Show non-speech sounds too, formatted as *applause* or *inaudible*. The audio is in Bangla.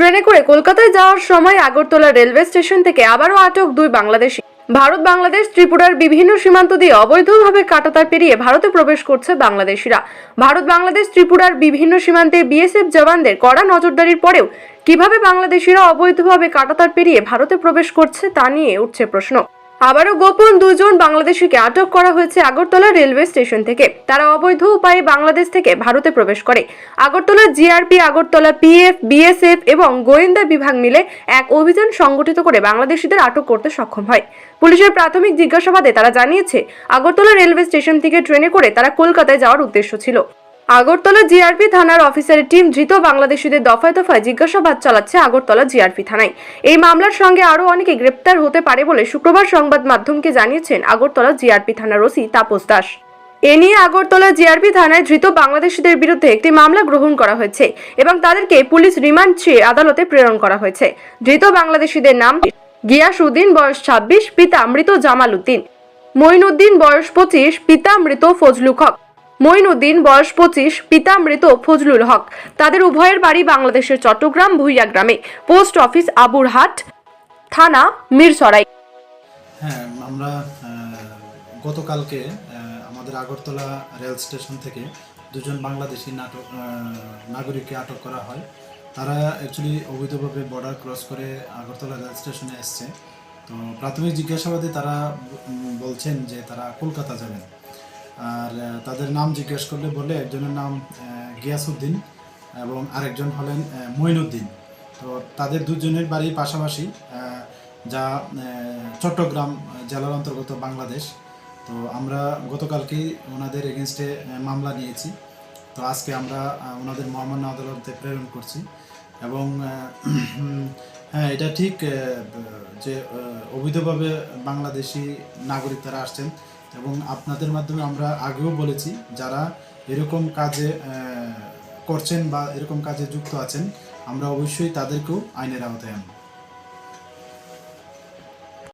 ট্রেনে করে কলকাতায় যাওয়ার সময় আগরতলা রেলওয়ে স্টেশন থেকে আবারও আটক দুই বাংলাদেশি। ভারত, বাংলাদেশ, ত্রিপুরার বিভিন্ন সীমান্ত দিয়ে অবৈধভাবে কাটাতার পেরিয়ে ভারতে প্রবেশ করছে বাংলাদেশিরা। ভারত, বাংলাদেশ, ত্রিপুরার বিভিন্ন সীমান্তে বিএসএফ জওয়ানদের কড়া নজরদারির পরেও কীভাবে বাংলাদেশিরা অবৈধভাবে কাটাতার পেরিয়ে ভারতে প্রবেশ করছে তা নিয়ে উঠছে প্রশ্ন। আবারও গোপন দুজন বাংলাদেশিকে আটক করা হয়েছে আগরতলা রেলওয়ে স্টেশন থেকে। তারা অবৈধ উপায়ে বাংলাদেশ থেকে ভারতে প্রবেশ করে। Agartala GRP, Agartala PF, BSF এবং গোয়েন্দা বিভাগ মিলে এক অভিযান সংগঠিত করে বাংলাদেশিদের আটক করতে সক্ষম হয়। পুলিশের প্রাথমিক জিজ্ঞাসাবাদে তারা জানিয়েছে, আগরতলা রেলওয়ে স্টেশন থেকে ট্রেনে করে তারা কলকাতায় যাওয়ার উদ্দেশ্য ছিল। আগরতলা জিআরপি থানার অফিসারের টিম ধৃত বাংলাদেশিদের দফায় দফায় জিজ্ঞাসাবাদ চালাচ্ছে আগরতলা জিআরপি থানায়। এই মামলার সঙ্গে আরও অনেকে গ্রেপ্তার হতে পারে বলে শুক্রবার সংবাদ মাধ্যমকে জানিয়েছেন আগরতলা জিআরপি থানার ওসি তাপস দাস। এ নিয়ে আগরতলা জিআরপি থানায় ধৃত বাংলাদেশিদের বিরুদ্ধে একটি মামলা গ্রহণ করা হয়েছে এবং তাদেরকে পুলিশ রিমান্ড চেয়ে আদালতে প্রেরণ করা হয়েছে। ধৃত বাংলাদেশিদের নাম গিয়াসউদ্দিন, বয়স ছাব্বিশ, পিতা মৃত জামাল উদ্দিন। মঈনুদ্দিন, বয়স পঁচিশ, পিতা মৃত ফজলুক হক। মঈনুদ্দিন বয়স পঁচিশ, পিতা মৃত ফজলুল হক। তাদের উভয়ের বাড়ি বাংলাদেশের চট্টগ্রাম ভুইয়া গ্রামে। পোস্ট অফিস আবুরহাট, থানা মিরসরাই। হ্যাঁ আমরা গতকালকে আমাদের আগরতলা রেল স্টেশন থেকে দুজন বাংলাদেশি নাটক নাগরিককে আটক করা হয়। তারা অ্যাকচুয়ালি অবৈধভাবে বর্ডার ক্রস করে আগরতলা রেল স্টেশনে এসছে। তো প্রাথমিক জিজ্ঞাসাবাদে তারা বলছেন যে তারা কলকাতা যাবেন। আর তাদের নাম জিজ্ঞেস করলে বলে একজনের নাম গিয়াসউদ্দিন এবং আরেকজন হলেন মঈনুদ্দিন। তো তাদের দুজনের বাড়ি পাশাপাশি যা চট্টগ্রাম জেলার অন্তর্গত বাংলাদেশ। তো আমরা গতকালকেই ওনাদের এগেনস্টে মামলা নিয়েছি। তো আজকে আমরা ওনাদের মহামান্য আদালতে প্রেরণ করছি। এবং *clears throat* হ্যাঁ এটা ঠিক যে অবৈধভাবে বাংলাদেশি নাগরিক তারা আসছেন এবং আপনাদের মাধ্যমে আমরা আগেও বলেছি, যারা এরকম কাজে করছেন বা এরকম কাজে যুক্ত আছেন, আমরা অবশ্যই তাদেরকেও আইনের আওতায় আনব।